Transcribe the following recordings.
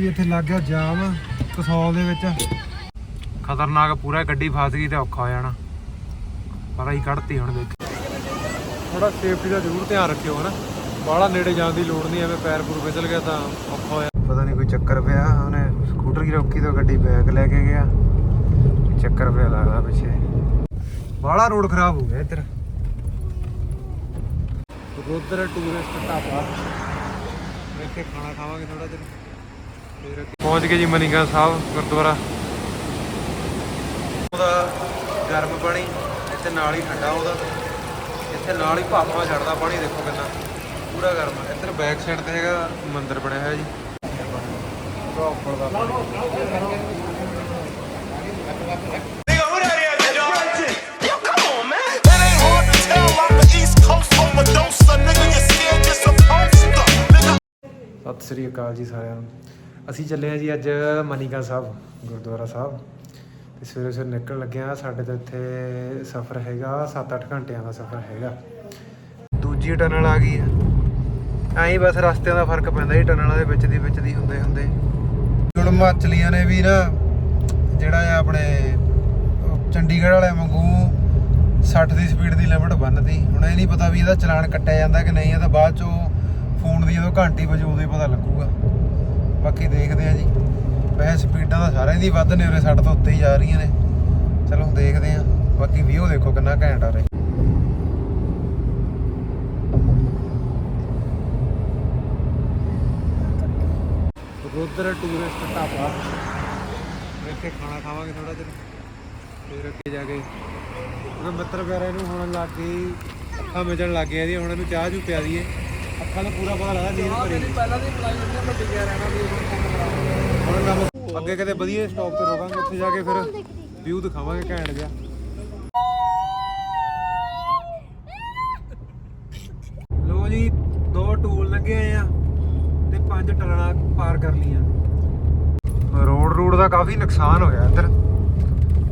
ਜੀ ਇੱਥੇ ਲੱਗ ਗਿਆ ਜਾਮ ਕਸੌਲ ਦੇ ਵਿੱਚ। ਖਤਰਨਾਕ ਪੂਰਾ ਗੱਡੀ ਫਸ ਗਈ ਤੇ ਔਖਾ ਹੋ ਜਾਣਾ। ਪਰ ਅਸੀਂ ਕੱਢਤੀ ਹੁਣ ਦੇਖ। ਥੋੜਾ ਸੇਫਟੀ ਦਾ ਜ਼ਰੂਰ ਧਿਆਨ ਰੱਖਿਓ ਹਨਾ। ਬਾਹਲਾ ਨੇੜੇ ਜਾਣ ਦੀ ਲੋੜ ਨਹੀਂ, ਐਵੇਂ ਪੈਰ ਪੂਰ ਫਿਸਲ ਗਿਆ ਤਾਂ ਔਖਾ ਹੋਇਆ ਪਤਾ ਨਹੀਂ ਕੋਈ ਚੱਕਰ ਪਿਆ, ਉਹਨੇ ਸਕੂਟਰ ਕੀ ਰੋਕੀ ਤੋਂ ਗੱਡੀ ਬੈਕ ਲੈ ਕੇ ਗਿਆ। ਚੱਕਰ ਪਿਆ ਲੱਗਦਾ ਪਿੱਛੇ। ਬਾਹਲਾ ਰੋਡ ਖਰਾਬ ਹੋ ਗਿਆ ਇੱਧਰ। ਉਧਰ ਟੂਰਿਸਟ ਢਾਬਾ। ਇੱਥੇ ਖਾਣਾ ਖਾਵਾਂਗੇ ਥੋੜਾ ਜਿਹਾ। ਪਹੁੰਚ ਗਏ ਜੀ ਮਨੀਗਾ ਸਾਹਿਬ ਗੁਰਦੁਆਰਾ ਉਹਦਾ ਗਰਮ ਪਾਣੀ ਇੱਥੇ ਨਾਲ ਹੀ ਠੰਡਾ ਉਹਦਾ ਇੱਥੇ ਨਾਲ ਹੀ ਭਾਪਾ ਛੱਡਦਾ ਪਾਣੀ ਦੇਖੋ ਕਿੰਨਾ ਪੂਰਾ ਗਰਮ ਹੈ ਇੱਧਰ ਬੈਕ ਸਾਈਡ ਤੇ ਹੈਗਾ ਮੰਦਿਰ ਬਣਿਆ ਹੋਇਆ ਜੀ ਉੱਪਰ ਦਾ. ਸਤਿ ਸ੍ਰੀ ਅਕਾਲ ਜੀ ਸਾਰਿਆਂ ਨੂੰ ਅਸੀਂ ਚੱਲੇ ਆ ਜੀ ਅੱਜ ਮਨੀਕਾ ਸਾਹਿਬ, ਗੁਰਦੁਆਰਾ ਸਾਹਿਬ। ਤੇ ਸਵੇਰੇ ਸਵੇਰੇ ਨਿਕਲਣ ਲੱਗੇ ਆ ਸਾਡੇ ਤੋਂ ਇੱਥੇ ਸਫ਼ਰ ਹੈਗਾ 7-8 ਘੰਟਿਆਂ ਦਾ ਸਫ਼ਰ ਹੈਗਾ। ਦੂਜੀ ਟਨਲ ਆ ਗਈ ਆ ਐਂ ਬਸ ਰਸਤਿਆਂ ਦਾ ਫ਼ਰਕ ਪੈਂਦਾ ਜੀ ਟਨਲਾਂ ਦੇ ਵਿੱਚ ਦੀ ਵਿੱਚ ਦੀ ਹੁੰਦੇ ਹੁੰਦੇ। ਹੁਣ ਹਿਮਾਚਲੀਆਂ ਨੇ ਵੀ ਨਾ ਜਿਹੜਾ ਆ ਆਪਣੇ ਚੰਡੀਗੜ੍ਹ ਵਾਲੇ ਵਾਂਗੂ 60 ਦੀ ਸਪੀਡ ਦੀ ਲਿਮਟ ਬੰਨਤੀ। ਹੁਣ ਇਹ ਨਹੀਂ ਪਤਾ ਵੀ ਇਹਦਾ ਚਲਾਨ ਕੱਟਿਆ ਜਾਂਦਾ ਕਿ ਨਹੀਂ, ਇਹ ਤਾਂ ਬਾਅਦ ਚੋਂ ਫੋਨ ਦੀ ਜਦੋਂ ਘੰਟੀ ਵਜੇ ਉਦੋਂ ਹੀ ਪਤਾ ਲੱਗੂਗਾ। ਬਾਕੀ ਦੇਖਦੇ ਆ ਜੀ। ਵੈਸੇ ਸਪੀਡਾਂ ਤਾਂ ਸਾਰਿਆਂ ਦੀ ਵੱਧ ਨੇ ਉਰੇ 60 ਤੋਂ ਉੱਤੇ ਹੀ ਜਾ ਰਹੀਆਂ ਨੇ। ਚਲੋ ਦੇਖਦੇ ਆ। ਬਾਕੀ ਵੀਊ ਦੇਖੋ ਕਿੰਨਾ ਘੈਂਟ ਆ ਰਿਹਾ ਰੋਦਰ ਟੂਰਿਸਟ ਢਾਬਾ। ਇੱਥੇ ਖਾਣਾ ਖਾਵਾਂਗੇ ਥੋੜਾ ਜਿਹਾ। ਫਿਰ ਅੱਗੇ ਜਾ ਕੇ। ਉਹਦੇ ਮਿੱਤਰ ਪਿਆਰੇ ਨੂੰ ਹੁਣ ਲੱਗ ਗਈ, ਅੱਖਾਂ ਮਿਜਣ ਲੱਗ ਗਈਆਂ ਜੀ। ਹੁਣ ਇਹਨੂੰ ਚਾਹ ਚੂ ਪਿਆ ਦਈਏ। ਅੱਖਾਂ ਦਾ ਪੂਰਾ ਪਤਾ ਲੱਗਦਾ ਨੀਂਦ ਭਰੀ ਪਹਿਲਾਂ ਦੀ ਪਲਾਈ ਉਹਨੇ ਵੱਡੀ ਗਿਆ ਰਹਿਣਾ ਵੀ ਹੁਣ ਕੰਮ ਅੱਗੇ ਕਿਤੇ ਵਧੀਆ ਸਟਾਪ ਤੇ ਰੋਕਾਂਗੇ ਉੱਥੇ ਜਾ ਕੇ ਫਿਰ ਵਿਊ ਦਿਖਾਵਾਂਗੇ ਘੈਂਟ ਜਿਹਾ। ਲੋ ਜੀ, ਦੋ ਟੂਲ ਲੱਗੇ ਆਏ ਆ ਤੇ ਪੰਜ ਟਲਣਾ ਪਾਰ ਕਰ ਲੀਆਂ ਰੋਡ ਰੂਡ ਦਾ ਕਾਫੀ ਨੁਕਸਾਨ ਹੋਇਆ ਇੱਧਰ।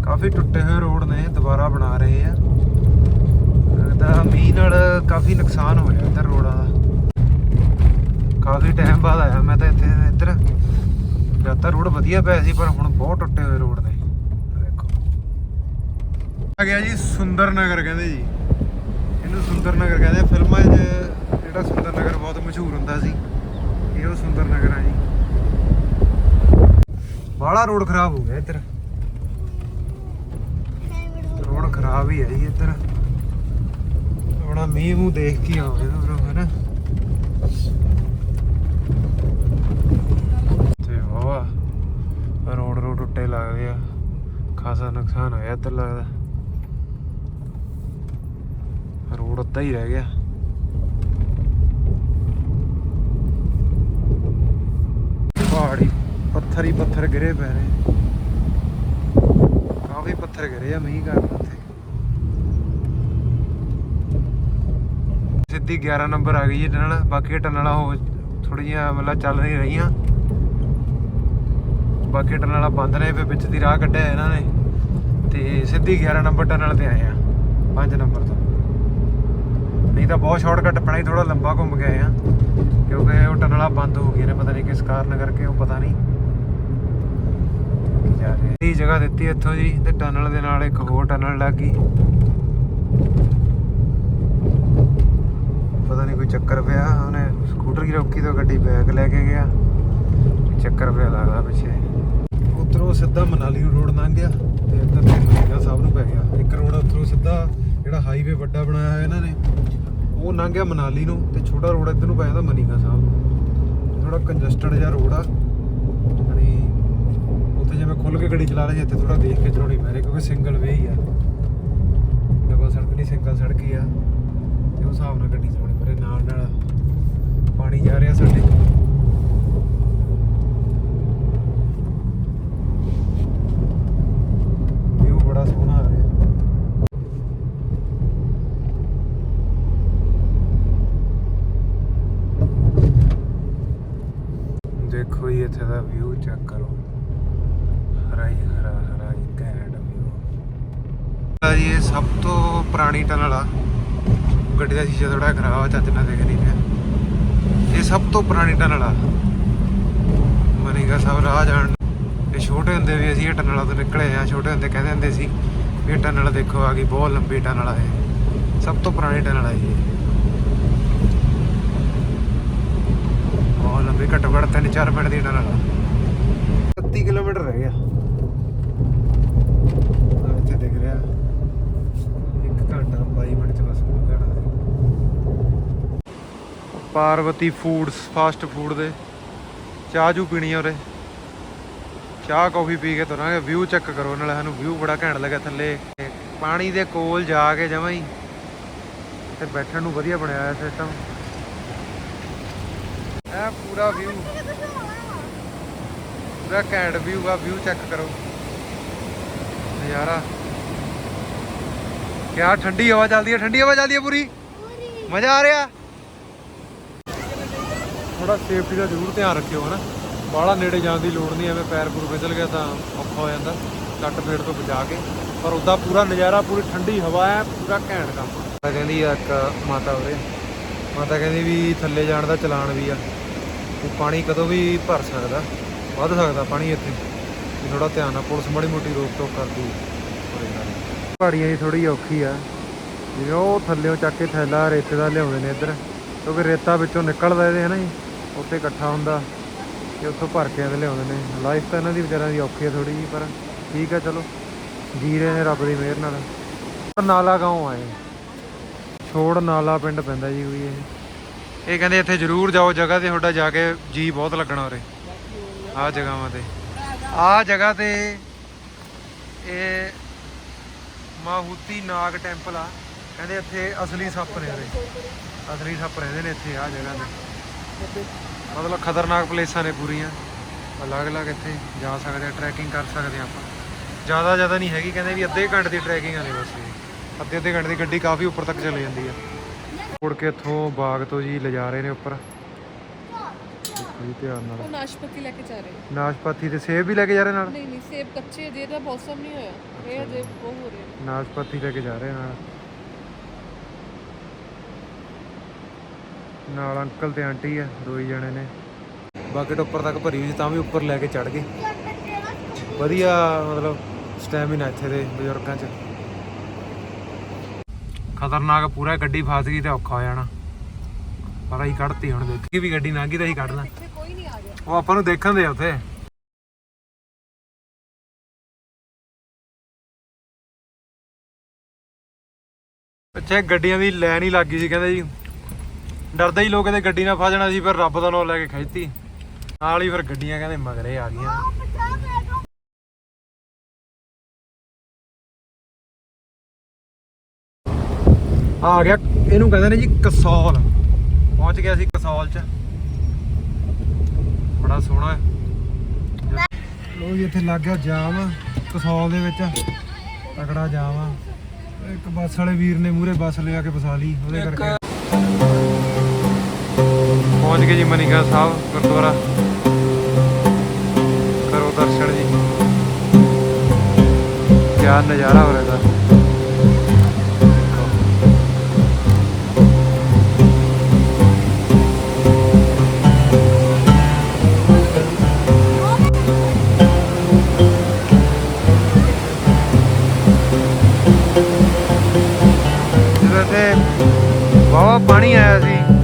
ਕਾਫੀ ਟੁੱਟੇ ਹੋਏ ਰੋਡ ਨੇ, ਦੁਬਾਰਾ ਬਣਾ ਰਹੇ ਆ। ਤਾਂ ਮੀਂਹ ਨਾਲ ਕਾਫੀ ਨੁਕਸਾਨ ਹੋਇਆ ਇੱਧਰ ਰੋਡਾਂ ਦਾ। ਕਾਫੀ ਟਾਈਮ ਬਾਅਦ ਆਇਆ, ਮੈਂ ਤਾਂ ਇੱਥੇ ਇੱਧਰ। ਜਦ ਤਾਂ ਰੋਡ ਵਧੀਆ ਪਿਆ ਸੀ, ਪਰ ਹੁਣ ਬਹੁਤ ਟੁੱਟੇ ਹੋਏ ਰੋਡ ਨੇ। ਦੇਖੋ। ਆ ਗਿਆ ਜੀ ਸੁੰਦਰ ਨਗਰ ਕਹਿੰਦੇ ਜੀ। ਇਹਨੂੰ ਸੁੰਦਰ ਨਗਰ ਕਹਿੰਦੇ ਫਿਲਮਾਂ 'ਚ ਜਿਹੜਾ ਸੁੰਦਰ ਨਗਰ ਬਹੁਤ ਮਸ਼ਹੂਰ ਹੁੰਦਾ ਸੀ, ਇਹ ਉਹ ਸੁੰਦਰ ਨਗਰ ਆ ਜੀ। ਬਾਹਲਾ ਰੋਡ ਖਰਾਬ ਹੋ ਗਿਆ ਇੱਧਰ। ਰੋਡ ਖਰਾਬ ਹੀ ਹੈ ਜੀ ਇੱਧਰ। ਆਪਣਾ ਮੀਂਹ ਮੂੰਹ ਦੇਖ ਕੇ ਆਉਂਦੇ ਨਾ ਹੈ ਨਾ ਤੇ ਵਾਹ ਰੋਡ ਰੋਡ ਟੁੱਟੇ ਲੱਗਦੇ ਆ। ਖਾਸਾ ਨੁਕਸਾਨ ਹੋਇਆ ਇੱਧਰ ਲੱਗਦਾ। ਰੋਡ ਉੱਤਾ ਹੀ ਰਹਿ ਗਿਆ। ਪਹਾੜੀ ਪੱਥਰ ਹੀ ਪੱਥਰ ਗਿਰੇ ਪੈ ਰਹੇ ਕਾਫੀ ਪੱਥਰ ਗਿਰੇ ਆ ਮੀਂਹ ਕਾਰਨ ਉੱਥੇ। ਸਿੱਧੀ 11 ਨੰਬਰ ਆ ਗਈ ਹੈ ਟਨਲ, ਬਾਕੀ ਟਨਲਾਂ ਹੋ ਥੋੜੀਆਂ ਮਤਲਬ ਚੱਲ ਨਹੀਂ ਰਹੀਆਂ। ਬਾਕੀ ਟਨਲਾਂ ਬੰਦ ਨੇ ਫਿਰ ਵਿੱਚ ਦੀ ਰਾਹ ਕੱਢਿਆ ਇਹਨਾਂ ਨੇ ਤੇ ਸਿੱਧੀ 11 ਨੰਬਰ ਟਨਲ ਤੇ ਆਏ ਆ 5 ਨੰਬਰ ਤੋਂ। ਨਹੀਂ ਤਾਂ ਬਹੁਤ ਸ਼ਾਰਟਕਟ ਪੈਣਾ ਹੀ ਥੋੜਾ ਲੰਬਾ ਘੁੰਮ ਕੇ ਆਏ ਆ, ਕਿਉਂਕਿ ਉਹ ਟਨਲਾਂ ਬੰਦ ਹੋ ਗਈਆਂ ਨੇ, ਪਤਾ ਨਹੀਂ ਕਿਸ ਕਾਰਨ ਕਰਕੇ, ਉਹ ਪਤਾ ਨਹੀਂ। ਜਾ ਰਹੇ ਇਹ ਜਗ੍ਹਾ ਦਿੱਤੀ ਇੱਥੋਂ ਜੀ, ਤੇ ਟਨਲ ਦੇ ਨਾਲ ਇੱਕ ਹੋਰ ਟਨਲ ਲੱਗ ਗਈ। ਪਤਾ ਨਹੀਂ ਕੋਈ ਚੱਕਰ ਪਿਆ, ਉਹਨੇ ਸਕੂਟਰ ਕੀ ਰੋਕੀ ਤੋਂ ਗੱਡੀ ਬੈਕ ਲੈ ਕੇ ਗਿਆ। ਚੱਕਰ ਪਿਆ ਲੱਗਦਾ ਪਿੱਛੇ। ਉਧਰੋਂ ਸਿੱਧਾ ਮਨਾਲੀ ਨੂੰ ਰੋਡ ਲੰਘ ਗਿਆ ਤੇ ਇੱਧਰ ਮਨੀਗਾ ਸਾਹਿਬ ਨੂੰ ਪੈ ਗਿਆ। ਇੱਕ ਰੋਡ ਉੱਧਰੋਂ ਸਿੱਧਾ ਜਿਹੜਾ ਹਾਈਵੇ ਵੱਡਾ ਬਣਾਇਆ ਹੋਇਆ ਇਹਨਾਂ ਨੇ, ਉਹ ਲੰਘ ਗਿਆ ਮਨਾਲੀ ਨੂੰ ਤੇ ਛੋਟਾ ਰੋਡ ਇੱਧਰ ਨੂੰ ਪੈ ਜਾਂਦਾ ਮਨੀਗਾ ਸਾਹਿਬ ਨੂੰ। ਥੋੜਾ ਕੰਜਸਟਡ ਜਿਹਾ ਰੋਡ ਆ। ਯਾਨੀ ਉੱਥੇ ਜਿਵੇਂ ਖੁੱਲ ਕੇ ਗੱਡੀ ਚਲਾ ਰਹੇ ਇੱਥੇ ਥੋੜਾ ਦੇਖ ਕੇ ਚਲਾਉਣੀ ਪੈ ਰਹੀ ਕਿਉਂਕਿ ਸਿੰਗਲ ਵੇ ਹੀ ਆ। ਡਬਲ ਸੜਕ ਨਹੀਂ ਸਿੰਗਲ ਸੜਕ ਹੀ ਆ। ਤੇ ਉਸ ਹਿਸਾਬ ਨਾਲ ਗੱਡੀ ਚਲਾਉਣੀ ਪਰੇ ਨਾਲ ਨਾਲ ਪਾਣੀ ਜਾ ਰਿਹਾ ਸਾਡੇ ਵਿਊ ਬੜਾ ਸੋਹਣਾ ਆ ਰਿਹਾ। ਦੇਖੋ ਜੀ, ਇੱਥੇ ਦਾ ਵਿਊ ਚੈੱਕ ਕਰੋ। ਹਰਾ ਹੀ ਹਰਾ ਹਰਾ ਹੀ ਘੈਂਟ ਵਿਊ ਆ ਇਹ ਸਭ ਤੋਂ ਪੁਰਾਣੀ ਟਨਲ ਆ। ਗੱਡੀ ਦਾ ਸ਼ੀਸ਼ਾ ਥੋੜਾ ਖਰਾਬ ਆ, ਚੱਜ ਨਾਲ ਦੇਖ ਨਹੀਂ ਪਿਆ ਇਹ ਸਭ ਤੋਂ ਪੁਰਾਣੀ ਟਨਲ ਆ। ਮਨੀਗਾ ਸਾਹਿਬ, ਰਾਹ ਜਾਣ ਤੇ ਛੋਟੇ ਹੁੰਦੇ ਵੀ ਅਸੀਂ ਇਹ ਟਨਲਾਂ ਤੋਂ ਨਿਕਲੇ ਆ, ਛੋਟੇ ਹੁੰਦੇ ਕਹਿੰਦੇ ਹੁੰਦੇ ਸੀ ਵੀ ਇਹ ਟਨਲ ਦੇਖੋ ਆ ਗਈ, ਬਹੁਤ ਲੰਬੀ ਟਨਲ ਆ ਸਭ ਤੋਂ ਪੁਰਾਣੀ ਟਨਲ ਆ ਇਹ। ਬਹੁਤ ਲੰਬੀ, ਘੱਟੋ ਘੱਟ 3-4 ਮਿੰਟ ਦੀ ਟਨਲ ਆ 31 ਕਿਲੋਮੀਟਰ ਰਹਿ ਗਿਆ। ਆ ਇੱਥੇ ਦਿਖ ਰਿਹਾ। 1 ਘੰਟਾ 22 ਮਿੰਟ ਚ ਬਸ ਪਹੁੰਚ ਜਾਣਾ ਪਾਰਵਤੀ ਫੂਡਸ, ਫਾਸਟ ਫੂਡ ਦੇ। ਚਾਹ ਜੂ ਪੀਣੀ ਆ ਚਾਹ ਕੌਫੀ ਪੀ ਕੇ ਤੁਰਾਂਗੇ ਵਿਊ ਚੈੱਕ ਕਰੋ ਨਾਲੇ ਸਾਨੂੰ ਵਿਊ ਬੜਾ ਘੈਂਟ ਲੱਗਾ ਥੱਲੇ। ਪਾਣੀ ਦੇ ਕੋਲ ਜਾ ਕੇ ਜਮਾਂ ਹੀ ਤੇ ਬੈਠਣ ਨੂੰ ਵਧੀਆ ਬਣਿਆ ਹੋਇਆ ਸਿਸਟਮ ਇਹ ਪੂਰਾ ਵਿਊ ਪੂਰਾ ਘੈਂਟ ਵਿਊ ਆ ਵਿਊ ਚੈੱਕ ਕਰੋ। ਨਜ਼ਾਰਾ। ਕਿਆ ਠੰਡੀ ਹਵਾ ਚੱਲਦੀ ਹੈ ਠੰਡੀ ਹਵਾ ਚੱਲਦੀ ਹੈ ਪੂਰੀ? ਮਜ਼ਾ ਆ ਰਿਹਾ? ਥੋੜਾ ਸੇਫਟੀ ਦਾ ਜ਼ਰੂਰ ਧਿਆਨ ਰੱਖਿਓ ਹਨਾ? ਬਾਹਲਾ ਨੇੜੇ ਜਾਣ ਦੀ ਲੋੜ ਨਹੀਂ ਐਵੇਂ ਪੈਰ ਪੂਰ ਫਿਸਲ ਗਿਆ ਤਾਂ ਔਖਾ ਹੋ ਜਾਂਦਾ ਕੱਟ ਫੇੜ ਤੋਂ ਬਚਾ ਕੇ। ਪਰ ਉਦਾਂ ਪੂਰਾ ਨਜ਼ਾਰਾ ਪੂਰੀ ਠੰਡੀ ਹਵਾ ਹੈ ਪੂਰਾ ਘੈਂਟ ਕੰਮ। ਮਾਤਾ ਕਹਿੰਦੀ ਆ ਇੱਕ ਮਾਤਾ ਉਰੇ। ਮਾਤਾ ਕਹਿੰਦੀ ਵੀ ਥੱਲੇ ਜਾਣ ਦਾ ਚਲਾਨ ਵੀ ਆ। ਉਹ ਪਾਣੀ ਕਦੋਂ ਵੀ ਭਰ ਸਕਦਾ ਵੱਧ ਸਕਦਾ ਪਾਣੀ ਇੱਥੇ। ਵੀ ਥੋੜਾ ਧਿਆਨ ਨਾਲ ਪੁਲਿਸ ਮਾੜੀ ਮੋਟੀ ਰੋਕ ਟੋਕ ਕਰਦੀ ਪਹਾੜੀਆਂ ਦੀ ਥੋੜੀ ਔਖੀ ਆ। ਜਿਵੇਂ ਉਹ ਥੱਲੇੋਂ ਚੱਕ ਕੇ ਥੈਲਾ ਰੇਤੇ ਦਾ ਲਿਆਉਂਦੇ ਨੇ ਇੱਧਰ। ਕਿਉਂਕਿ ਰੇਤਾ ਵਿੱਚੋਂ ਨਿਕਲਦਾ ਇਹਦੇ ਹੈ ਨਾ ਜੀ? ਉੱਥੇ ਇਕੱਠਾ ਹੁੰਦਾ। ਤੇ ਉੱਥੋਂ ਭਰ ਕੇ ਇਹਦੇ ਲਿਆਉਂਦੇ ਨੇ। ਲਾਈਫ ਤਾਂ ਇਹਨਾਂ ਦੀ ਵਿਚਾਰਿਆਂ ਦੀ ਔਖੀ ਆ ਥੋੜੀ ਜੀ ਪਰ ਠੀਕ ਹੈ ਚਲੋ। ਜੀ ਰਹੇ ਨੇ ਰੱਬ ਦੀ ਮਿਹਰ ਨਾਲ। ਨਾਲਾ ਗਾਉਂ ਆਏ ਛੋੜ ਨਾਲਾ ਪਿੰਡ ਪੈਂਦਾ ਜੀ ਕੋਈ ਇਹ। ਇਹ ਕਹਿੰਦੇ ਇੱਥੇ ਜ਼ਰੂਰ ਜਾਓ, ਜਗ੍ਹਾ ਤੇ ਤੁਹਾਡਾ ਜਾ ਕੇ ਜੀ ਬਹੁਤ ਲੱਗਣਾ ਉਰੇ। ਆਹ ਜਗ੍ਹਾਵਾਂ ਤੇ। ਆਹ ਜਗ੍ਹਾ ਤੇ ਇਹ ਮਾਹੂਤੀ ਨਾਗ ਟੈਂਪਲ ਆ। ਕਹਿੰਦੇ ਇੱਥੇ ਅਸਲੀ ਸੱਪ ਨੇ ਉਰੇ। ਅਸਲੀ ਸੱਪ ਰਹਿੰਦੇ ਨੇ ਇੱਥੇ, ਆਹ ਜਗ੍ਹਾ ਤੇ। ਮਤਲਬ ਖਤਰਨਾਕ ਪਲੇਸਾਂ ਨੇ ਪੂਰੀਆਂ। ਅਲੱਗ-ਅਲੱਗ ਇੱਥੇ ਜਾ ਸਕਦੇ ਆ ਟਰੈਕਿੰਗ ਕਰ ਸਕਦੇ ਆ ਆਪਾਂ। ਜ਼ਿਆਦਾ ਜ਼ਿਆਦਾ ਨਹੀਂ ਹੈਗੀ ਕਹਿੰਦੇ ਵੀ ਅੱਧੇ ਘੰਟੇ ਦੀ ਟਰੈਕਿੰਗ ਆ ਨੇ ਬਸ ਇਹ ਅੱਧੇ ਅੱਧੇ ਘੰਟੇ ਦੀ ਗੱਡੀ ਕਾਫੀ ਉੱਪਰ ਤੱਕ ਚਲੇ ਜਾਂਦੀ ਆ। ਮੁੜ ਕੇ ਇੱਥੋਂ ਬਾਗ ਤੋਂ ਜੀ ਲਿਜਾ ਰਹੇ ਨੇ ਉੱਪਰ। ਧਿਆਨ ਨਾਲ। ਉਹ ਨਾਸ਼ਪਤੀ ਲੈ ਕੇ ਜਾ ਰਹੇ। ਨਾਸ਼ਪਾਤੀ ਤੇ ਸੇਬ ਵੀ ਲੈ ਕੇ ਜਾ ਰਹੇ ਨਾਲ? ਨਹੀਂ ਨਹੀਂ ਸੇਬ ਕੱਚੇ ਅਜੇ ਦਾ ਮੌਸਮ ਨਹੀਂ ਹੋਇਆ। ਇਹ ਅਜੇ ਉਹ ਹੋ ਰਹੇ ਨਾਸ਼ਪਾਤੀ ਲੈ ਕੇ ਜਾ ਰਹੇ ਨਾਲ। ਨਾਲ ਅੰਕਲ ਤੇ ਆਂਟੀ ਆ ਦੋ ਹੀ ਜਣੇ ਨੇ। ਬਾਕਟ ਉੱਪਰ ਤੱਕ ਭਰੀ ਹੋਈ ਸੀ ਤਾਂ ਵੀ ਉੱਪਰ ਲੈ ਕੇ ਚੜ ਗਏ। ਵਧੀਆ ਮਤਲਬ ਸਟੈਮਿਨਾ ਇੱਥੇ ਦੇ ਬਜ਼ੁਰਗਾਂ 'ਚ। ਖਤਰਨਾਕ ਪੂਰਾ ਗੱਡੀ ਫਸ ਗਈ ਤੇ ਔਖਾ ਹੋ ਜਾਣਾ। ਪਰ ਅਸੀਂ ਕੱਢਤੀ ਹੁਣ ਦੇਖੀ। ਵੀ ਗੱਡੀ ਲੰਘ ਗਈ ਤਾਂ ਅਸੀਂ ਕੱਢ ਲਾਂ। ਇੱਥੇ ਕੋਈ ਨਹੀਂ ਆ ਗਿਆ ਉਹ ਆਪਾਂ ਨੂੰ ਦੇਖਣ ਦੇ ਉੱਥੇ। ਪਿੱਛੇ ਗੱਡੀਆਂ ਦੀ ਲਾਈਨ ਹੀ ਲੱਗ ਗਈ ਸੀ ਕਹਿੰਦੇ ਜੀ। ਡਰਦੇ ਹੀ ਲੋਕ ਕਹਿੰਦੇ ਗੱਡੀ ਨਾਲ ਫਸ ਜਾਣਾ ਸੀ ਫਿਰ ਰੱਬ ਦਾ ਨਾਮ ਲੈ ਕੇ ਖਿੱਚਤੀ। ਨਾਲ ਹੀ ਫਿਰ ਗੱਡੀਆਂ ਕਹਿੰਦੇ ਮਗਰੇ ਆ ਗਈਆਂ। ਆ ਗਿਆ ਇਹਨੂੰ ਕਹਿੰਦੇ ਨੇ ਜੀ ਕਸੌਲ। ਪਹੁੰਚ ਗਿਆ ਸੀ ਕਸੌਲ ਚ। ਬੜਾ ਸੋਹਣਾ। ਹੈ ਲੋ ਜੀ ਇੱਥੇ ਲੱਗ ਗਿਆ ਜਾਮ ਕਸੌਲ ਦੇ ਵਿੱਚ। ਤਕੜਾ ਜਾਮ ਇੱਕ ਬੱਸ ਵਾਲੇ ਵੀਰ ਨੇ ਮੂਰੇ ਬੱਸ ਲਿਆ ਕੇ ਫਸਾ ਲਈ ਉਹਦੇ ਕਰਕੇ। ਪਹੁੰਚ ਗਏ ਜੀ ਮਨੀਗਾ ਸਾਹਿਬ, ਗੁਰਦੁਆਰਾ। ਕਰੋ ਦਰਸ਼ਨ ਜੀ। ਕਿਆ ਨਜ਼ਾਰਾ ਹੋ ਰਿਹਾ ਦਾ ਪਾਣੀ ਆਇਆ ਸੀ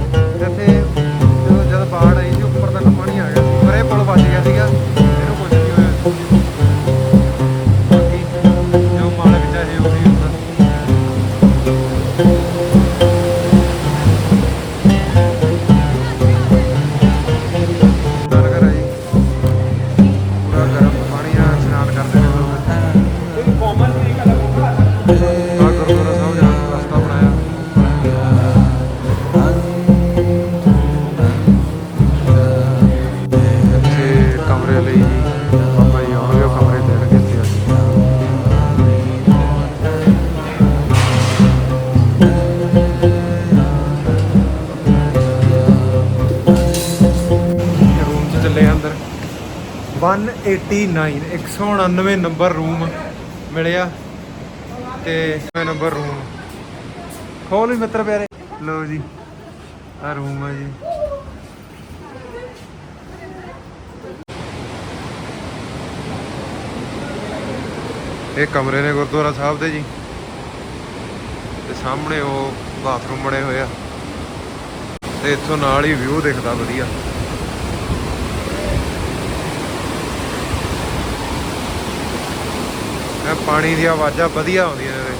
ਚੱਲੇ ਅੰਦਰ। 189 199 ਨੰਬਰ ਰੂਮ ਮਿਲਿਆ ਤੇ ਨੰਬਰ ਰੂਮ ਖੋਲ ਵੀ ਮਿੱਤਰ ਪਿਆਰੇ। ਲਓ ਜੀ ਆ ਰੂਮ ਆ ਜੀ। ਇਹ ਕਮਰੇ ਨੇ ਗੁਰਦੁਆਰਾ ਸਾਹਿਬ ਦੇ ਜੀ। ਤੇ ਸਾਹਮਣੇ ਉਹ ਬਾਥਰੂਮ ਬਣੇ ਹੋਏ ਆ। ਤੇ ਇੱਥੋਂ ਨਾਲ ਹੀ ਵਿਊ ਦਿਖਦਾ ਵਧੀਆ। ਪਾਣੀ ਦੀਆਂ ਆਵਾਜ਼ਾਂ ਵਧੀਆ ਆਉਂਦੀਆਂ ਨੇ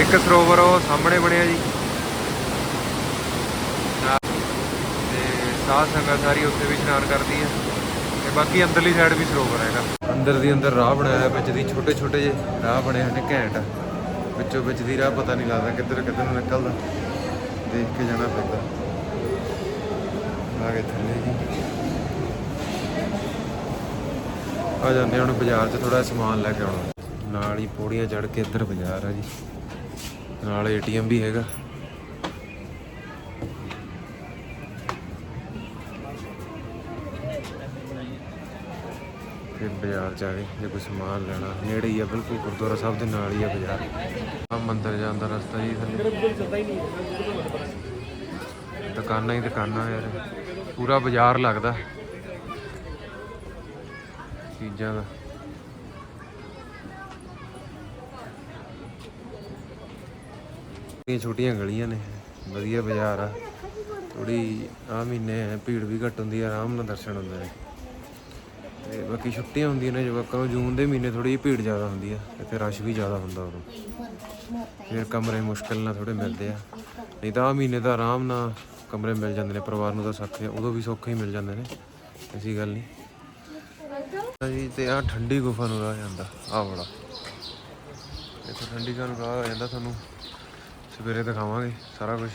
ਇੱਕ ਸਰੋਵਰ ਉਹ ਸਾਹਮਣੇ ਬਣਿਆ ਜੀ। ਤੇ ਸਾਧ ਸੰਗਤ ਸਾਰੀ ਉੱਥੇ ਵੀ ਇਸ਼ਨਾਨ ਕਰਦੀ ਹੈ। ਤੇ ਬਾਕੀ ਅੰਦਰਲੀ ਸਾਈਡ ਵੀ ਸਰੋਵਰ ਹੈਗਾ। ਅੰਦਰ ਦੀ ਅੰਦਰ ਰਾਹ ਬਣਾਇਆ ਵਿੱਚ ਦੀ ਛੋਟੇ ਛੋਟੇ ਜਿਹੇ ਰਾਹ ਬਣੇ ਹੋਏ ਘੈਂਟ। ਵਿੱਚੋਂ ਵਿੱਚ ਦੀ ਰਾਹ ਪਤਾ ਨਹੀਂ ਲੱਗਦਾ ਕਿੱਧਰ ਕਿੱਧਰ ਨੂੰ ਨਿਕਲਦਾ। ਦੇਖ ਕੇ ਜਾਣਾ ਪੈਂਦਾ। ਆ ਗਏ ਥੱਲੇ ਜੀ। ਆ ਜਾਂਦੇ ਹੁਣ ਬਾਜ਼ਾਰ 'ਚ ਥੋੜਾ ਸਮਾਨ ਲੈ ਕੇ ਆਉਣਾ। ਨਾਲ ਹੀ ਪੌੜੀਆਂ ਚੜ੍ਹ ਕੇ ਇੱਧਰ ਬਾਜ਼ਾਰ ਆ ਜੀ। ਨਾਲ ਏਟੀਐਮ ਵੀ ਹੈਗਾ। ਫਿਰ ਬਾਜ਼ਾਰ ਜਾ ਕੇ ਜੇ ਕੋਈ ਸਮਾਨ ਲੈਣਾ, ਨੇੜੇ ਹੀ ਆ, ਬਿਲਕੁਲ ਗੁਰਦੁਆਰਾ ਸਾਹਿਬ ਦੇ ਨਾਲ ਹੀ ਆ ਬਾਜ਼ਾਰ। ਆ ਮੰਦਿਰ ਜਾਣ ਦਾ ਰਸਤਾ ਜੀ ਥੱਲੇ। ਦੁਕਾਨਾਂ ਹੀ ਦੁਕਾਨਾਂ ਯਾਰ, ਪੂਰਾ ਬਾਜ਼ਾਰ ਲੱਗਦਾ। ਚੀਜ਼ਾਂ ਦਾ। ਛੋਟੀਆਂ ਛੋਟੀਆਂ ਗਲੀਆਂ ਨੇ, ਵਧੀਆ ਬਾਜ਼ਾਰ ਆ। ਥੋੜੀ ਆ ਮਹੀਨੇ ਭੀੜ ਵੀ ਘੱਟ ਹੁੰਦੀ ਆ, ਆਰਾਮ ਨਾਲ ਦਰਸ਼ਨ ਹੁੰਦੇ ਨੇ। ਤੇ ਬਾਕੀ ਛੁੱਟੀਆਂ ਹੁੰਦੀਆਂ ਨੇ ਜਵਾਕਾਂ ਨੂੰ ਜੂਨ ਦੇ ਮਹੀਨੇ ਥੋੜੀ ਭੀੜ ਜ਼ਿਆਦਾ ਹੁੰਦੀ ਆ, ਇੱਥੇ ਰਸ਼ ਵੀ ਜ਼ਿਆਦਾ ਹੁੰਦਾ ਉਦੋਂ। ਫਿਰ ਕਮਰੇ ਮੁਸ਼ਕਲ ਨਾਲ ਥੋੜੇ ਮਿਲਦੇ ਆ। ਨਹੀਂ ਤਾਂ ਆ ਮਹੀਨੇ ਤਾਂ ਆਰਾਮ ਨਾਲ ਕਮਰੇ ਮਿਲ ਜਾਂਦੇ ਨੇ, ਪਰਿਵਾਰ ਨੂੰ ਤਾਂ ਸੌਖੇ ਉਦੋਂ ਵੀ ਸੌਖੇ ਹੀ ਮਿਲ ਜਾਂਦੇ ਨੇ, ਐਸੀ ਗੱਲ ਨਹੀਂ। ਜੀ ਤੇ ਆ ਠੰਡੀ ਗੁਫਾ ਨੂੰ ਰਾਹ ਜਾਂਦਾ ਆ ਬੜਾ ਇੱਥੇ ਠੰਡੀ ਗੁਫਾ ਨੂੰ ਰਾਹ ਆ ਜਾਂਦਾ, ਤੁਹਾਨੂੰ ਸਵੇਰੇ ਦਿਖਾਵਾਂਗੇ ਸਾਰਾ ਕੁਝ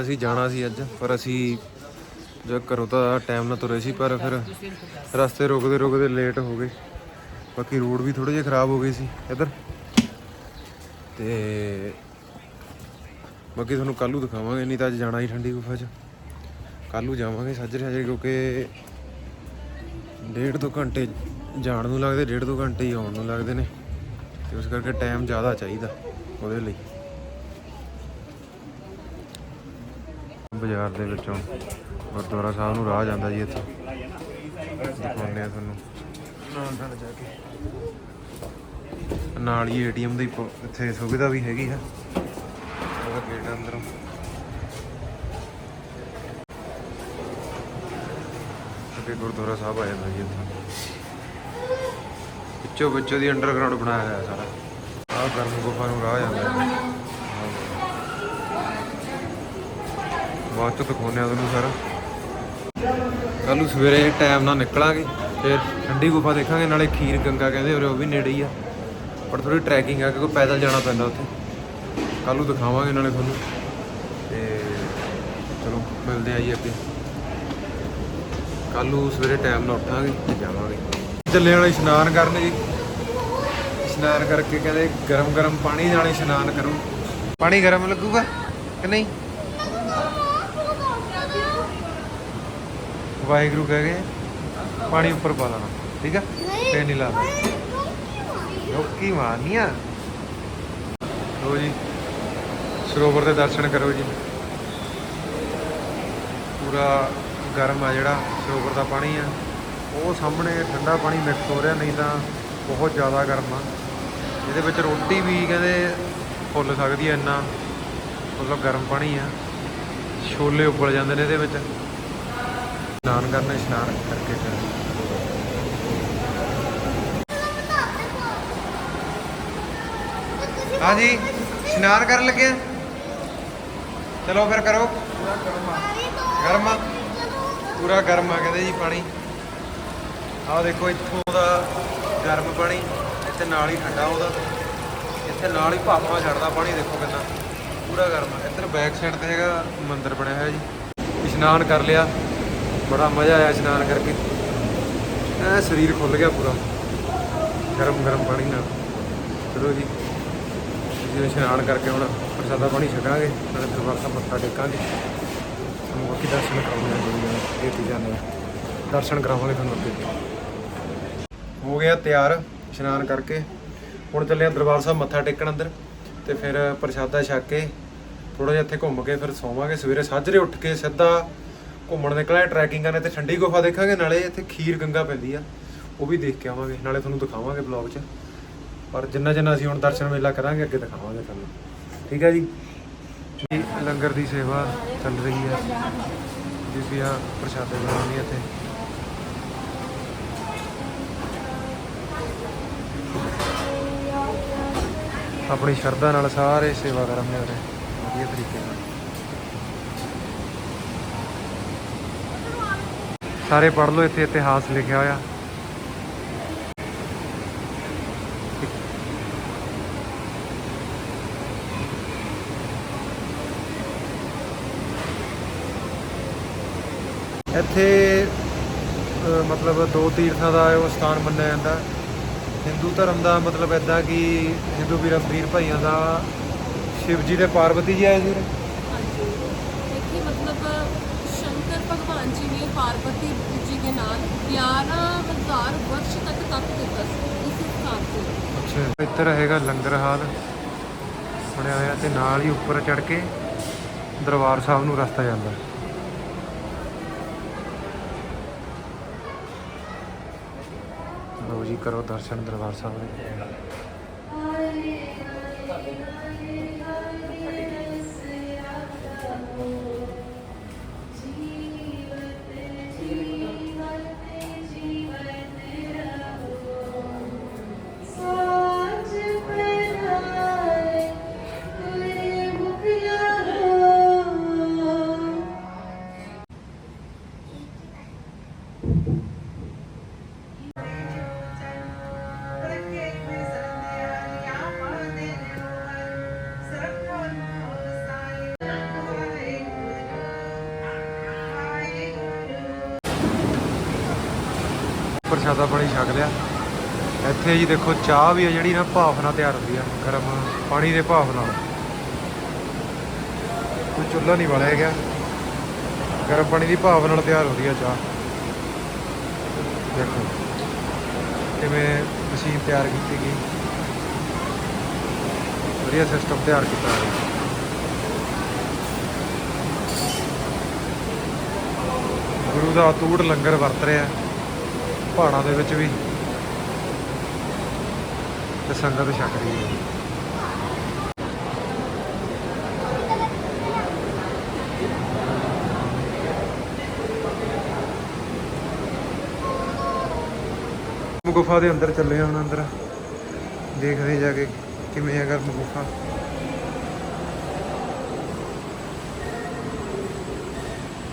ਅਸੀਂ ਜਾਣਾ ਸੀ ਅੱਜ, ਪਰ ਅਸੀਂ ਜੇ ਘਰੋਂ ਤਾਂ ਟਾਈਮ ਨਾਲ ਤੁਰੇ ਸੀ, ਪਰ ਫਿਰ ਰਸਤੇ ਰੁਕਦੇ ਰੁਕਦੇ ਲੇਟ ਹੋ ਗਏ। ਬਾਕੀ ਰੋਡ ਵੀ ਥੋੜੇ ਜਿਹਾ ਖਰਾਬ ਹੋ ਗਏ ਸੀ, ਇੱਧਰ। ਤੇ ਬਾਕੀ ਤੁਹਾਨੂੰ ਕੱਲ੍ਹ ਨੂੰ ਦਿਖਾਵਾਂਗੇ, ਨਹੀਂ ਤਾਂ ਅੱਜ ਜਾਣਾ ਹੀ ਠੰਡੀ ਗੁਫਾ 'ਚ। ਕੱਲ੍ਹ ਨੂੰ ਜਾਵਾਂਗੇ ਸਾਜਰੇ ਸਾਜਰੇ, ਕਿਉਂਕਿ ਡੇਢ ਦੋ ਘੰਟੇ ਜਾਣ ਨੂੰ ਲੱਗਦੇ, ਡੇਢ ਦੋ ਘੰਟੇ ਹੀ ਆਉਣ ਨੂੰ ਲੱਗਦੇ ਨੇ। ਤੇ ਉਸ ਕਰਕੇ ਟਾਈਮ ਜ਼ਿਆਦਾ ਚਾਹੀਦਾ ਉਹਦੇ ਲਈ। ਬਾਜ਼ਾਰ ਦੇ ਵਿੱਚੋਂ। ਗੁਰਦੁਆਰਾ ਸਾਹਿਬ ਨੂੰ ਰਾਹ ਜਾਂਦਾ ਜੀ ਇੱਥੇ। ਦਿਖਾਉਂਦੇ ਆ ਤੁਹਾਨੂੰ। ਨਾਲ ਨਾਲ ਜਾ ਕੇ ਨਾਲ ਹੀ ਏਟੀਐਮ ਦੀ ਇੱਥੇ ਸੁਵਿਧਾ ਵੀ ਹੈਗੀ ਆ ਉਹਦਾ ਗੇਟ ਅੰਦਰੋਂ। ਅੱਗੇ ਗੁਰਦੁਆਰਾ ਸਾਹਿਬ ਆ ਜਾਂਦਾ ਜੀ ਇੱਥੇ। ਵਿੱਚੋਂ ਵਿੱਚੋਂ ਦੀ ਅੰਡਰਗਰਾਉਂਡ ਬਣਾਇਆ ਹੋਇਆ ਸਾਰਾ। ਆਹ ਗਰਮ ਗੁਫਾ ਨੂੰ ਰਾਹ ਜਾਂਦਾ ਜੀ। ਬਾਅਦ ਚ ਦਿਖਾਉਂਦੇ ਆ ਤੁਹਾਨੂੰ ਸਾਰਾ। ਕੱਲ ਨੂੰ ਸਵੇਰੇ ਟਾਈਮ ਨਾਲ ਨਿਕਲਾਂਗੇ, ਫਿਰ ਠੰਡੀ ਗੁਫਾ ਦੇਖਾਂਗੇ, ਨਾਲੇ ਖੀਰ ਗੰਗਾ ਕਹਿੰਦੇ ਉਰੇ, ਉਹ ਵੀ ਨੇੜੇ ਹੀ ਆ। ਪਰ ਥੋੜੀ ਟਰੈਕਿੰਗ ਆ, ਕਿਉਂਕਿ ਪੈਦਲ ਜਾਣਾ ਪੈਂਦਾ ਉੱਥੇ। ਕੱਲ ਨੂੰ ਦਿਖਾਵਾਂਗੇ ਨਾਲੇ ਤੁਹਾਨੂੰ। ਤੇ ਚਲੋ, ਮਿਲਦੇ ਆ ਜੀ ਅੱਗੇ। ਕੱਲ ਨੂੰ ਸਵੇਰੇ ਟਾਈਮ ਨਾਲ ਉੱਠਾਂਗੇ ਤੇ ਜਾਵਾਂਗੇ। ਚੱਲੇ ਵਾਲੇ ਇਸ਼ਨਾਨ ਕਰਨ ਜੀ। ਇਸ਼ਨਾਨ ਕਰਕੇ ਕਹਿੰਦੇ ਗਰਮ ਗਰਮ ਪਾਣੀ ਨਾਲ ਇਸ਼ਨਾਨ ਕਰੋ ਪਾਣੀ ਗਰਮ ਲੱਗੂਗਾ ਕਿ ਨਹੀਂ? ਵਾਹਿਗੁਰੂ ਕਹਿ ਗਏ ਪਾਣੀ ਉੱਪਰ ਪਾ ਦੇਣਾ ਠੀਕ ਆ? ਫੇਰ ਨਹੀਂ ਲਾਣਾ ਲੋਕੀ ਮਾਨੀਆਂ ਲੋ ਜੀ ਸਰੋਵਰ ਦੇ ਦਰਸ਼ਨ ਕਰੋ ਜੀ। ਪੂਰਾ ਗਰਮ ਆ ਜਿਹੜਾ ਸਰੋਵਰ ਦਾ ਪਾਣੀ ਆ। ਉਹ ਸਾਹਮਣੇ ਠੰਡਾ ਪਾਣੀ ਮਿਕਸ ਹੋ ਰਿਹਾ ਨਹੀਂ ਤਾਂ ਬਹੁਤ ਜ਼ਿਆਦਾ ਗਰਮ ਆ। ਇਹਦੇ ਵਿੱਚ ਰੋਟੀ ਵੀ ਕਹਿੰਦੇ ਫੁੱਲ ਸਕਦੀ ਆ ਇੰਨਾ। ਮਤਲਬ ਗਰਮ ਪਾਣੀ ਆ। ਛੋਲੇ ਉਬਲ ਜਾਂਦੇ ਨੇ ਇਹਦੇ ਵਿੱਚ। ਇਸ਼ਨਾਨ ਕਰਨਾ, ਇਸ਼ਨਾਨ ਕਰਕੇ ਫਿਰ। ਹਾਂਜੀ, ਇਸ਼ਨਾਨ ਕਰਨ ਲੱਗੇ ਆ? ਚਲੋ ਫਿਰ ਕਰੋ। ਗਰਮ ਪੂਰਾ ਗਰਮ ਆ ਕਹਿੰਦੇ ਜੀ ਪਾਣੀ। ਆਹ ਦੇਖੋ ਇੱਥੋਂ ਦਾ ਗਰਮ ਪਾਣੀ, ਇੱਥੇ ਨਾਲ ਹੀ ਠੰਡਾ ਉਹਦਾ। ਇੱਥੇ ਨਾਲ ਹੀ ਭਾਪਾ ਛੱਡਦਾ ਪਾਣੀ, ਦੇਖੋ ਕਿੰਨਾ। ਪੂਰਾ ਗਰਮ ਆ। ਇੱਧਰ ਬੈਕ ਸਾਈਡ ਤੇ ਹੈਗਾ ਮੰਦਿਰ ਬਣਿਆ ਹੋਇਆ ਜੀ। ਇਸ਼ਨਾਨ ਕਰ ਲਿਆ। ਬੜਾ ਮਜ਼ਾ ਆਇਆ ਇਸ਼ਨਾਨ ਕਰਕੇ। ਐ ਸਰੀਰ ਖੁੱਲ ਗਿਆ ਪੂਰਾ। ਗਰਮ ਗਰਮ ਪਾਣੀ ਨਾਲ। ਚਲੋ ਜੀ ਜਿਵੇਂ ਇਸ਼ਨਾਨ ਕਰਕੇ ਹੁਣ ਪ੍ਰਸਾਦਾ ਪਾਣੀ ਛਕਾਂਗੇ, ਨਾਲੇ ਦਰਬਾਰ ਸਾਹਿਬ ਮੱਥਾ ਟੇਕਾਂਗੇ। ਤੁਹਾਨੂੰ ਬਾਕੀ ਦਰਸ਼ਨ ਕਰਾਉਂਦੇ ਹਾਂ ਜਿਹੜੀ ਇਹ ਚੀਜ਼ਾਂ ਨੇ ਦਰਸ਼ਨ ਕਰਾਵਾਂਗੇ ਤੁਹਾਨੂੰ ਅੱਗੇ। ਹੋ ਗਿਆ ਤਿਆਰ ਇਸ਼ਨਾਨ ਕਰਕੇ। ਹੁਣ ਚੱਲੇ ਆ ਦਰਬਾਰ ਸਾਹਿਬ ਮੱਥਾ ਟੇਕਣ ਅੰਦਰ ਤੇ ਫਿਰ ਪ੍ਰਸ਼ਾਦਾ ਛਕ ਕੇ ਥੋੜਾ ਜਿਹਾ ਇੱਥੇ ਘੁੰਮ ਕੇ ਫਿਰ ਸੌਵਾਂਗੇ। ਸਵੇਰੇ ਸਾਜਰੇ ਉੱਠ ਕੇ ਸਿੱਧਾ ਘੁੰਮਣ ਨਿਕਲਿਆ ਟਰੈਕਿੰਗ ਕਰਨੇ, ਤੇ ਠੰਡੀ ਗੁਫਾ ਦੇਖਾਂਗੇ, ਨਾਲੇ ਇੱਥੇ ਖੀਰ ਗੰਗਾ ਪੈਂਦੀ ਆ। ਉਹ ਵੀ ਦੇਖ ਕੇ ਆਵਾਂਗੇ, ਨਾਲੇ ਤੁਹਾਨੂੰ ਦਿਖਾਵਾਂਗੇ ਬਲੌਗ 'ਚ। ਪਰ ਜਿੰਨਾ ਜਿੰਨਾ ਅਸੀਂ ਹੁਣ ਦਰਸ਼ਨ ਮੇਲਾ ਕਰਾਂਗੇ, ਅੱਗੇ ਦਿਖਾਵਾਂਗੇ ਤੁਹਾਨੂੰ। ਠੀਕ ਹੈ ਜੀ? ਲੰਗਰ ਦੀ ਸੇਵਾ ਚੱਲ ਰਹੀ ਹੈ। ਬੀਬੀਆਂ ਪ੍ਰਸ਼ਾਦੇ ਬਣਾਉਂਦੀਆਂ ਇੱਥੇ। ਆਪਣੀ ਸ਼ਰਧਾ ਨਾਲ ਸਾਰੇ ਸੇਵਾ ਕਰਾਂਗੇ ਉਰੇ ਵਧੀਆ ਤਰੀਕੇ ਨਾਲ। ਸਾਰੇ ਪੜ੍ਹ ਲਓ, ਇੱਥੇ ਇਤਿਹਾਸ ਲਿਖਿਆ ਹੋਇਆ। ਇੱਥੇ ਮਤਲਬ ਦੋ ਤੀਰਥਾਂ ਦਾ ਉਹ ਸਥਾਨ ਮੰਨਿਆ ਜਾਂਦਾ। ਹਿੰਦੂ ਧਰਮ ਦਾ ਮਤਲਬ ਇਦਾਂ ਕਿ ਹਿੰਦੂ ਵੀਰ ਵੀਰ ਭਾਈਆਂ ਦਾ ਸ਼ਿਵ ਜੀ ਤੇ ਪਾਰਵਤੀ ਜੀ ਆਏ ਸੀ। ਹਾਂਜੀ। ਇੱਥੇ ਮਤਲਬ ਸ਼ੰਕਰ ਜੀ ਨੇ ਪਾਰਵਤੀ ਜੀ ਦੇ ਨਾਲ 11000 ਵਰਸ਼ ਤੱਕ ਤਪ ਕੀਤਾ ਸੀ, ਇਸ ਸਥਾਨ ਤੇ। ਅੱਛਾ। ਇੱਧਰ ਹੈਗਾ ਲੰਗਰ ਹਾਲ, ਬਣਿਆ ਹੋਇਆ ਤੇ ਨਾਲ ਹੀ ਉੱਪਰ ਚੜ ਕੇ ਦਰਬਾਰ ਸਾਹਿਬ ਨੂੰ ਰਸਤਾ ਜਾਂਦਾ। ਲਓ ਜੀ, ਕਰੋ ਦਰਸ਼ਨ ਦਰਬਾਰ ਸਾਹਿਬ ਦੇ। ਪ੍ਰਸ਼ਾਦਾ ਪਾਣੀ ਛਕ ਲਿਆ। ਇੱਥੇ ਜੀ ਦੇਖੋ ਚਾਹ ਵੀ ਆ ਜਿਹੜੀ ਨਾ ਭਾਫ ਨਾਲ ਤਿਆਰ ਹੁੰਦੀ ਆ, ਗਰਮ ਪਾਣੀ ਦੇ ਭਾਫ ਨਾਲ। ਕੋਈ ਚੁੱਲ੍ਹਾ ਨਹੀਂ ਵਾਲਿਆ ਗਿਆ। ਗਰਮ ਪਾਣੀ ਦੀ ਭਾਫ ਨਾਲ ਤਿਆਰ ਹੁੰਦੀ ਆ ਚਾਹ। ਦੇਖੋ ਕਿਵੇਂ ਮਸ਼ੀਨ ਤਿਆਰ ਕੀਤੀ ਗਈ। ਵਧੀਆ ਸਿਸਟਮ ਤਿਆਰ ਕੀਤਾ ਹੋਇਆ। ਗੁਰੂ ਦਾ ਅਤੂਟ ਲੰਗਰ ਵਰਤ ਰਿਹਾ। ਪਹਾੜਾਂ ਦੇ ਵਿੱਚ ਵੀ। ਤੇ ਸੰਗਤ ਛਕ ਰਹੀ ਹੈ। ਗੁਫਾ ਦੇ ਅੰਦਰ ਚੱਲੇ ਹਾਂ ਅੰਦਰ। ਦੇਖਦੇ ਜਾ ਕੇ ਕਿਵੇਂ ਹੈ ਗਰਮ ਗੁਫਾ।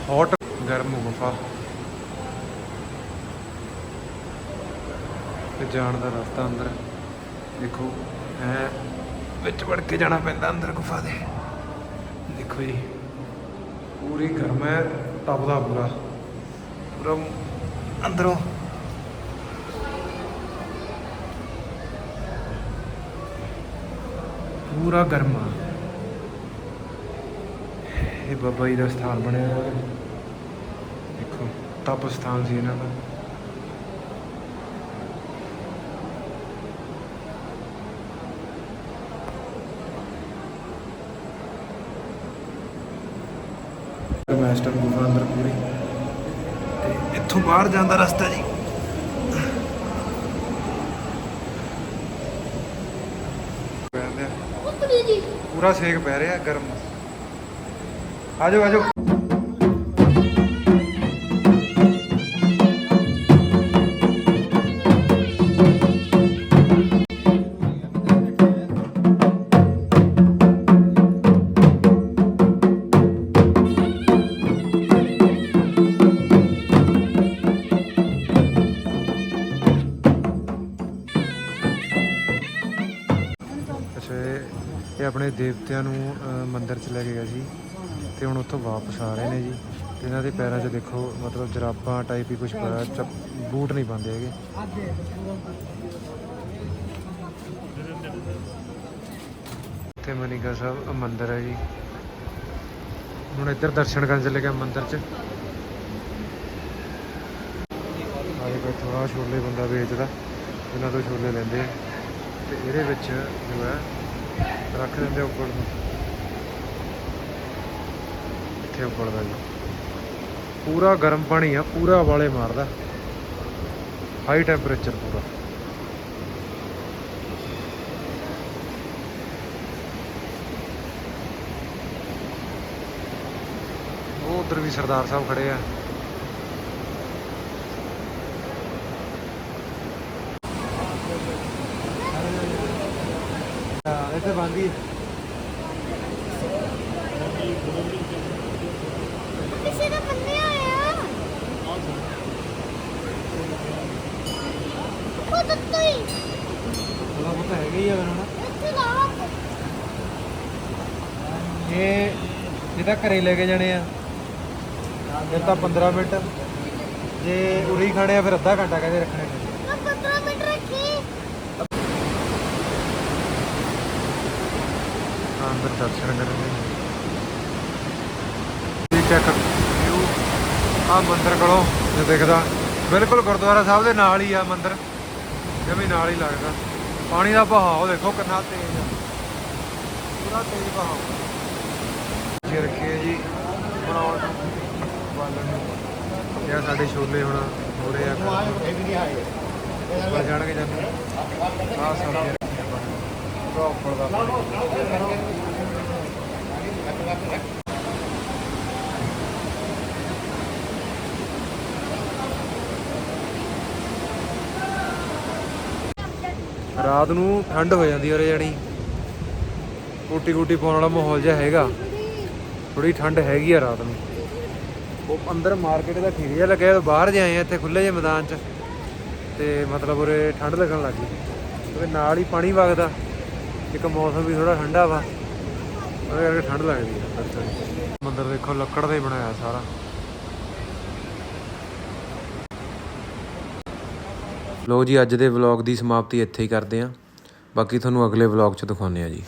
ਹੌਟ ਗਰਮ ਗੁਫਾ। ਤੇ ਜਾਣ ਦਾ ਰਸਤਾ ਅੰਦਰ। ਦੇਖੋ, ਐ ਵਿੱਚ ਵੜ ਕੇ ਜਾਣਾ ਪੈਂਦਾ ਅੰਦਰ ਗੁਫਾ ਦੇ। ਦੇਖੋ ਜੀ, ਪੂਰੀ ਗਰਮ ਹੈ ਤਪਦਾ ਪੂਰਾ। ਪੂਰਾ ਅੰਦਰੋਂ। ਪੂਰਾ ਗਰਮ ਇਹ ਬਾਬਾ ਜੀ ਦਾ ਸਥਾਨ ਬਣਿਆ ਹੋਇਆ। ਹੈ ਦੇਖੋ, ਤਪ ਸਥਾਨ ਸੀ ਇਹਨਾਂ ਦਾ। ਵੈਸਟਰਨ ਗੁਫਾ ਅੰਦਰ ਪੂਰੀ। ਤੇ ਇੱਥੋਂ ਬਾਹਰ ਜਾਂਦਾ ਰਸਤਾ ਜੀ। ਪੂਰਾ ਸੇਕ ਪੈ ਰਿਹਾ ਗਰਮ। ਆਜੋ ਆਜੋ ਇਹ ਆਪਣੇ ਦੇਵਤਿਆਂ ਨੂੰ ਅ, ਮੰਦਿਰ ਚ ਲੈ ਕੇ ਗਿਆ ਸੀ ਤੇ ਹੁਣ ਉੱਥੋਂ ਵਾਪਸ ਆ ਰਹੇ ਨੇ ਜੀ। ਤੇ ਇਹਨਾਂ ਦੇ ਪੈਰਾਂ 'ਚ ਦੇਖੋ ਮਤਲਬ ਜਰਾਬਾਂ ਟਾਈਪ ਹੀ ਕੁਝ ਪਾਇਆ ਚੱਪ- ਬੂਟ ਨਹੀਂ ਪਾਉਂਦੇ ਹੈਗੇ। ਇੱਥੇ ਮਨੀਗਾ ਸਾਹਿਬ ਮੰਦਿਰ ਹੈ ਜੀ। ਹੁਣ ਇੱਧਰ ਦਰਸ਼ਨ ਕਰਨ ਚੱਲੇ ਗਏ ਮੰਦਿਰ 'ਚ। ਆਏ ਕੋਈ ਥੋੜਾ ਛੋਲੇ ਬੰਦਾ ਵੇਚਦਾ ਇਹਨਾਂ ਤੋਂ ਛੋਲੇ ਲੈਂਦੇ ਆ। ਤੇ ਇਹਦੇ ਵਿੱਚ ਜੋ ਹੈ ਰੱਖ ਦਿੰਦੇ ਉੱਪਰ ਨੂੰ। ਇੱਥੇ ਉੱਪੜਦਾ ਜੀ। ਪੂਰਾ ਗਰਮ ਪਾਣੀ ਆ, ਪੂਰਾ ਵਾਲੇ ਮਾਰਦਾ। ਹਾਈ ਟੈਂਪਰੇਚਰ ਪੂਰਾ। ਉਹ ਉਧਰ ਵੀ ਸਰਦਾਰ ਸਾਹਿਬ ਖੜੇ ਆ। ਇੱਥੇ ਬੰਦੀ ਕਿਸੇ ਦਾ ਬੰਦੇ ਆਇਆ। ਉਹ ਦਿੱਤਾ ਹੀ। ਉਹਦਾ ਪਤਾ ਹੈਗਾ ਹੀ ਆ ਫਿਰ ਹੁਣ। ਇੱਥੇ ਲਾ ਇਹ ਤਾਂ ਘਰੇ ਲੈ ਕੇ ਜਾਣੇ ਆ। ਫਿਰ ਤਾਂ 15 ਮਿੰਟ। ਜੇ ਉਰੀ ਖਾਣੇ ਆ ਫਿਰ ਅੱਧਾ ਘੰਟਾ ਕਹਿੰਦੇ ਰੱਖਣੇ ਨੇ। ਮੈਂ 15 ਮਿੰਟ ਰੱਖੀ। ਤਾਂ ਅੰਦਰ ਦਰਸ਼ਨ ਕਰਨਗੇ ਇਹ ਚੈੱਕ ਵਿਊ ਆ ਮੰਦਿਰ ਕੋਲੋਂ ਜੇ ਦਿਖਦਾ। ਬਿਲਕੁਲ ਗੁਰਦੁਆਰਾ ਸਾਹਿਬ ਦੇ ਨਾਲ ਹੀ ਆ ਮੰਦਿਰ। ਜਮੀ ਨਾਲ ਹੀ ਲੱਗਦਾ। ਪਾਣੀ ਦਾ ਬਹਾਅ ਦੇਖੋ ਕਿੰਨਾ ਤੇਜ਼ ਆ। ਪੂਰਾ ਤੇਜ਼ ਬਹਾਅ ਜੀ ਰੱਖੀਏ ਜੀ। ਬਣਾਉਣ ਨੂੰ। ਬਾਲਣ ਨੂੰ। ਇਹ ਸਾਡੇ ਛੋਲੇ ਹੁਣ ਹੋ ਰਹੇ ਆ ਉੱਪਰ ਜਾਣਗੇ ਜਾਂਦੇ। ਆ ਸਬਜ਼ੀ ਰੱਖੀਆਂ ਪੂਰਾ ਉੱਪਰ ਦਾ ਪਾਣੀ। ਰਾਤ ਨੂੰ ਠੰਡ ਹੋ ਜਾਂਦੀ ਉਰੇ ਜਾਣੀ। ਕੋਟੀ ਕੋਟੀ ਪਾਉਣ ਵਾਲਾ ਮਾਹੌਲ ਜਿਹਾ ਹੈਗਾ। ਥੋੜੀ ਠੰਡ ਹੈਗੀ ਆ ਰਾਤ ਨੂੰ। ਉਹ ਅੰਦਰ ਮਾਰਕੀਟ ਦਾ ਠੀਕ ਜਿਹਾ ਲੱਗਿਆ ਬਾਹਰ ਜੇ ਆਏ ਆ ਇੱਥੇ ਖੁੱਲੇ ਜਿਹੇ ਮੈਦਾਨ 'ਚ। ਤੇ ਮਤਲਬ ਉਰੇ ਠੰਡ ਲੱਗਣ ਲੱਗ ਗਈ। ਉਹਦੇ ਨਾਲ ਹੀ ਪਾਣੀ ਵਗਦਾ। ਇੱਕ ਮੌਸਮ ਵੀ ਥੋੜਾ ਠੰਡਾ ਵਾ, ਉਹਦੇ ਕਰਕੇ ਠੰਡ ਲੱਗਦੀ ਆ ਅੰਦਰ ਥੋੜ੍ਹੀ। ਦੇਖੋ, ਲੱਕੜ ਦਾ ਹੀ ਬਣਾਇਆ ਸਾਰਾ। ਲੋ ਜੀ, ਅੱਜ ਦੇ ਵਲੌਗ ਦੀ ਸਮਾਪਤੀ ਇੱਥੇ ਹੀ ਕਰਦੇ ਆਂ ਬਾਕੀ ਤੁਹਾਨੂੰ ਅਗਲੇ ਵਲੌਗ 'ਚ ਦਿਖਾਉਂਦੇ ਆ ਜੀ।